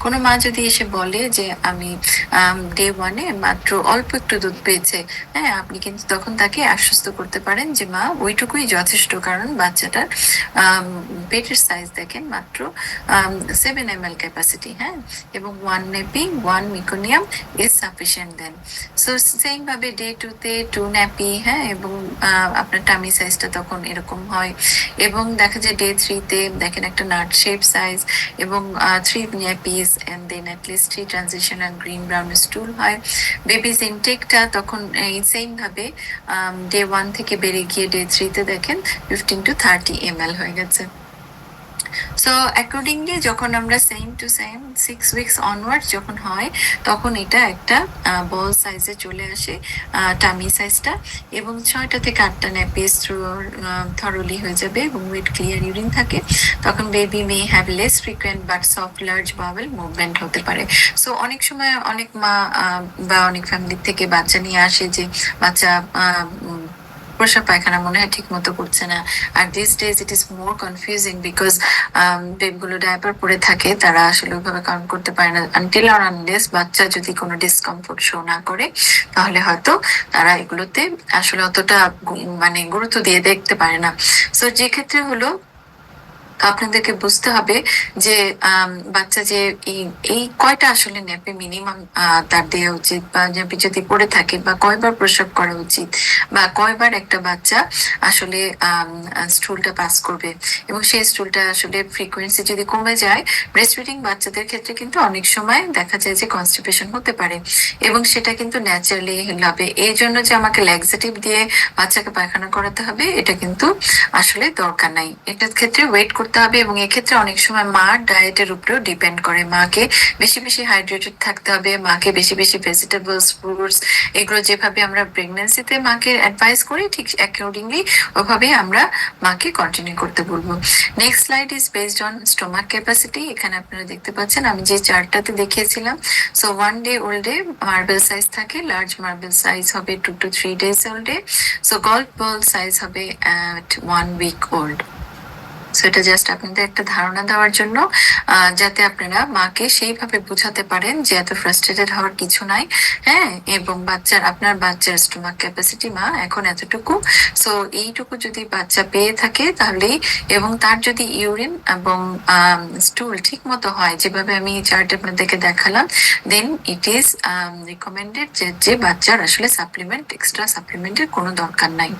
কোনো মা যদি এসে বলে যে আমি ডে ওয়ানে মাত্র অল্প একটু দুধ পেয়েছে হ্যাঁ আপনি কিন্তু তখন তাকে আশ্বস্ত করতে পারেন যে মা, ওইটুকুই যথেষ্ট কারণ বাচ্চাটার পেটের সাইজ দেখেন মাত্র সেভেন এম এল ক্যাপাসিটি হ্যাঁ এবং one nappy one meconium is sufficient then so same ভাবে ডে টুতে টু ন্যাপি হ্যাঁ এবং আপনার টামি সাইজটা তখন এরকম হয়। এবং দেখা যায় ডে থ্রিতে দেখেন একটা নাট শেপ সাইজ এবং three nappies and then least three transition and green brown stool হয়। বেবিজ ইনটেকটা তখন এই সেম ভাবে ডে ওয়ান থেকে বেড়ে গিয়ে ডে থ্রিতে দেখেন ফিফটিন টু থার্টি এম হয়ে গেছে। সো অ্যাকর্ডিংলি যখন আমরা same to same six weeks onward যখন হয়, তখন এটা একটা বল সাইজে চলে আসে টামি সাইজটা এবং ছয়টা থেকে আটটা ন্যাপিস থ্রু থরলি হয়ে যাবে এবং ওয়েট ক্লিয়ার ইউরিন থাকে। তখন baby may have less frequent but soft large bowel movement হতে পারে। সো অনেক সময় অনেক মা বা অনেক ফ্যামিলি থেকে বাচ্চা নিয়ে আসে যে, বাচ্চা প্রসাব পায়খানা মনে হয় ঠিক মতো করছে না। আর this days it is more confusing because বেবগুলো diaper পরে থাকে, তারা আসলে ওইভাবে কাউন্ট করতে পারে না। আনটিল আর আনলেস বাচ্চা যদি কোনো ডিসকমফোর্ট শো না করে, তাহলে হয়তো তারা এগুলোতে আসলে অতটা মানে গুরুত্ব দিয়ে দেখতে পারে না। সো যে ক্ষেত্রে হলো আপনাদেরকে বুঝতে হবে যে বাচ্চা যে এই কয়টা আসলে নেপে মিনিমাম তার দেওয়া উচিত বা নেপে যদি পড়ে থাকে বা কয়বার প্রসব করা উচিত বা কয়বার একটা বাচ্চা আসলে স্টুলটা পাস করবে এবং সেই স্টুলটা আসলে ফ্রিকোয়েন্সি যদি কমে যায় ব্রেস্ট ফিডিং বাচ্চাদের ক্ষেত্রে কিন্তু অনেক সময় দেখা যায় যে কনস্টিপেশন হতে পারে এবং সেটা কিন্তু ন্যাচারালি হবে এই জন্য যে আমাকে ল্যাক্সেটিভ দিয়ে বাচ্চাকে পায়খানা করাতে হবে, এটা কিন্তু আসলে দরকার নাই। এটার ক্ষেত্রে ওয়েট করতে হবে এবং এক্ষেত্রে অনেক সময় মা ডায়েটের উপরেও ডিপেন্ড করে। মাকে বেশি বেশি হাইড্রেটেড থাকতে হবে, মাকে বেশি বেশি ভেজিটেবলস ফ্রুটস এগুলো যেভাবে আমরা প্রেগনেন্সিতে মাকে অ্যাডভাইস করি, ঠিক অ্যাকর্ডিংলি ওইভাবে আমরা মাকে কন্টিনিউ করতে বলব। Next slide is based on stomach capacity এখানে আপনারা দেখতে পাচ্ছেন, আমি যে চার্টটাতে দেখিয়েছিলাম সো ওয়ান ডে ওল্ডে মার্বেল সাইজ থাকে লার্জ মার্বেল সাইজ হবে টু টু থ্রি ডেজ ওল্ডে সো গল্ফ বল সাইজ হবে at one week old so এটা জাস্ট আপনাদের একটা ধারণা দেওয়ার জন্য যাতে আপনারা মাকে সেইভাবে বোঝাতে পারেন যে এত ফ্রাস্ট্রেটেড হওয়ার কিছু নাই। হ্যাঁ এবং বাচ্চার, আপনার বাচ্চার স্টোমাক ক্যাপাসিটি মা এখন এতটুকু। সো এইটুকু যদি বাচ্চা পেয়ে থাকে তাহলেই এবং তার যদি ইউরিন এবং স্টুল ঠিক মতো হয়, যেভাবে আমি চার্ট আপনাদেরকে দেখালাম দেন ইট ইজ রিকমেন্ডেড যে বাচ্চার আসলে সাপ্লিমেন্ট এক্সট্রা সাপ্লিমেন্টের কোনো দরকার নাই।